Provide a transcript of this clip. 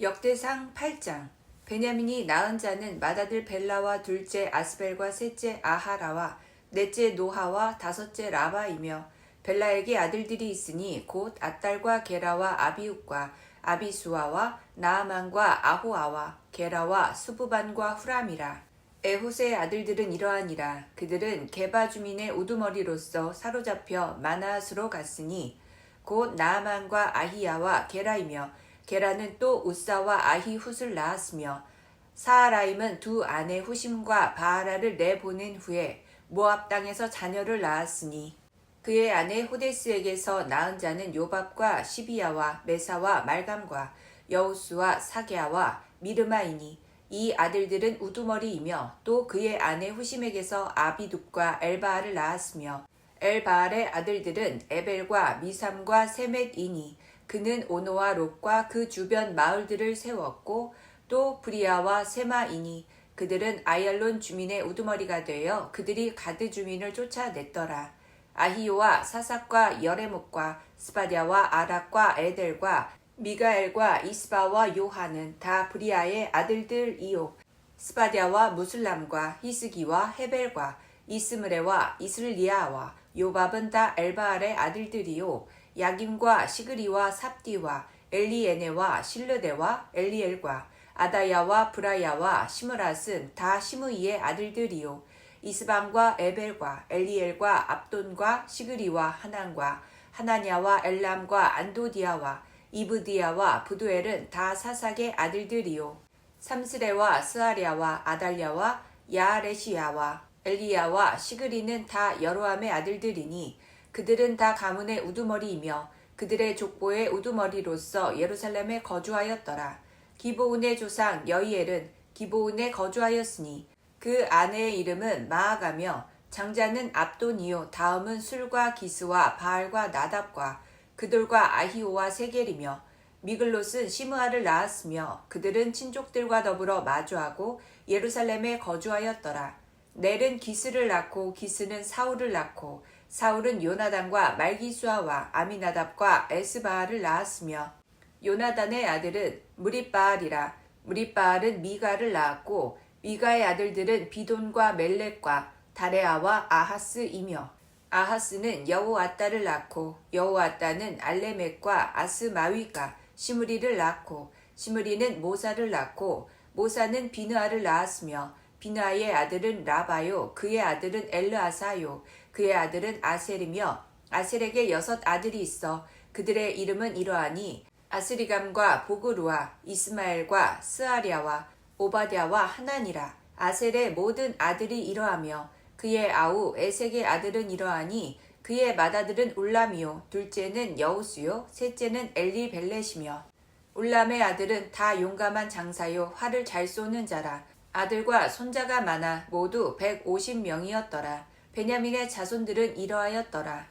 역대상 8장. 베냐민이 낳은 자는 맏아들 벨라와 둘째 아스벨과 셋째 아하라와 넷째 노하와 다섯째 라바이며 벨라에게 아들들이 있으니 곧 아딸과 게라와 아비욱과 아비수아와 나아만과 아호아와 게라와 수부반과 후람이라. 에호세의 아들들은 이러하니라. 그들은 게바 주민의 우두머리로서 사로잡혀 마나스로 갔으니 곧 나아만과 아히야와 게라이며 게라는 또 우사와 아히훗을 낳았으며 사하라임은 두 아내 후심과 바하라를 내보낸 후에 모압 땅에서 자녀를 낳았으니 그의 아내 호데스에게서 낳은 자는 요밥과 시비야와 메사와 말감과 여우스와 사게아와 미르마이니 이 아들들은 우두머리이며 또 그의 아내 후심에게서 아비둡과 엘바알을 낳았으며 엘바알의 아들들은 에벨과 미삼과 세멧이니 그는 오노와 롯과 그 주변 마을들을 세웠고 또 브리아와 세마이니 그들은 아얄론 주민의 우두머리가 되어 그들이 가드 주민을 쫓아냈더라. 아히오와 사삭과 여레목과 스바디아와 아락과 에델과 미가엘과 이스바와 요하는 다 브리아의 아들들이요. 스바디아와 무슬람과 히스기와 헤벨과 이스므레와 이슬리아와 요밥은 다 엘바알의 아들들이요. 야김과 시그리와 삽디와 엘리에네와 실르데와 엘리엘과 아다야와 브라야와 시므랏은 다 시므이의 아들들이요. 이스방과 에벨과 엘리엘과 압돈과 시그리와 하난과 하나냐와 엘람과 안도디아와 이브디아와 부두엘은 다 사삭의 아들들이요. 삼스레와 스아리아와 아달랴와 야아레시야와 엘리야와 시그리는 다 여로함의 아들들이니 그들은 다 가문의 우두머리이며 그들의 족보의 우두머리로서 예루살렘에 거주하였더라. 기브온의 조상 여이엘은 기브온에 거주하였으니 그 아내의 이름은 마아가며 장자는 압돈이요 다음은 술과 기스와 바알과 나답과 그들과 아히오와 세겔이며 미글롯은 시므아를 낳았으며 그들은 친족들과 더불어 마주하고 예루살렘에 거주하였더라. 넬은 기스를 낳고 기스는 사울을 낳고 사울은 요나단과 말기수아와 아미나답과 에스바알을 낳았으며 요나단의 아들은 무리바알이라 무리바알은 미가를 낳았고 미가의 아들들은 비돈과 멜렉과 다레아와 아하스이며 아하스는 여호아따를 낳고 여호아따는 알레멕과 아스마위가 시므리를 낳고 시므리는 모사를 낳고 모사는 비느아를 낳았으며 비느아의 아들은 라바요 그의 아들은 엘르아사요 그의 아들은 아셀이며 아셀에게 여섯 아들이 있어 그들의 이름은 이러하니 아스리감과 보그루와 이스마엘과 스아리아와 오바댜와 하나니라. 아셀의 모든 아들이 이러하며 그의 아우 에색의 아들은 이러하니 그의 맏아들은 울람이요 둘째는 여우수요 셋째는 엘리벨렛이며 울람의 아들은 다 용감한 장사요 활을 잘 쏘는 자라. 아들과 손자가 많아 모두 150명이었더라 베냐민의 자손들은 이러하였더라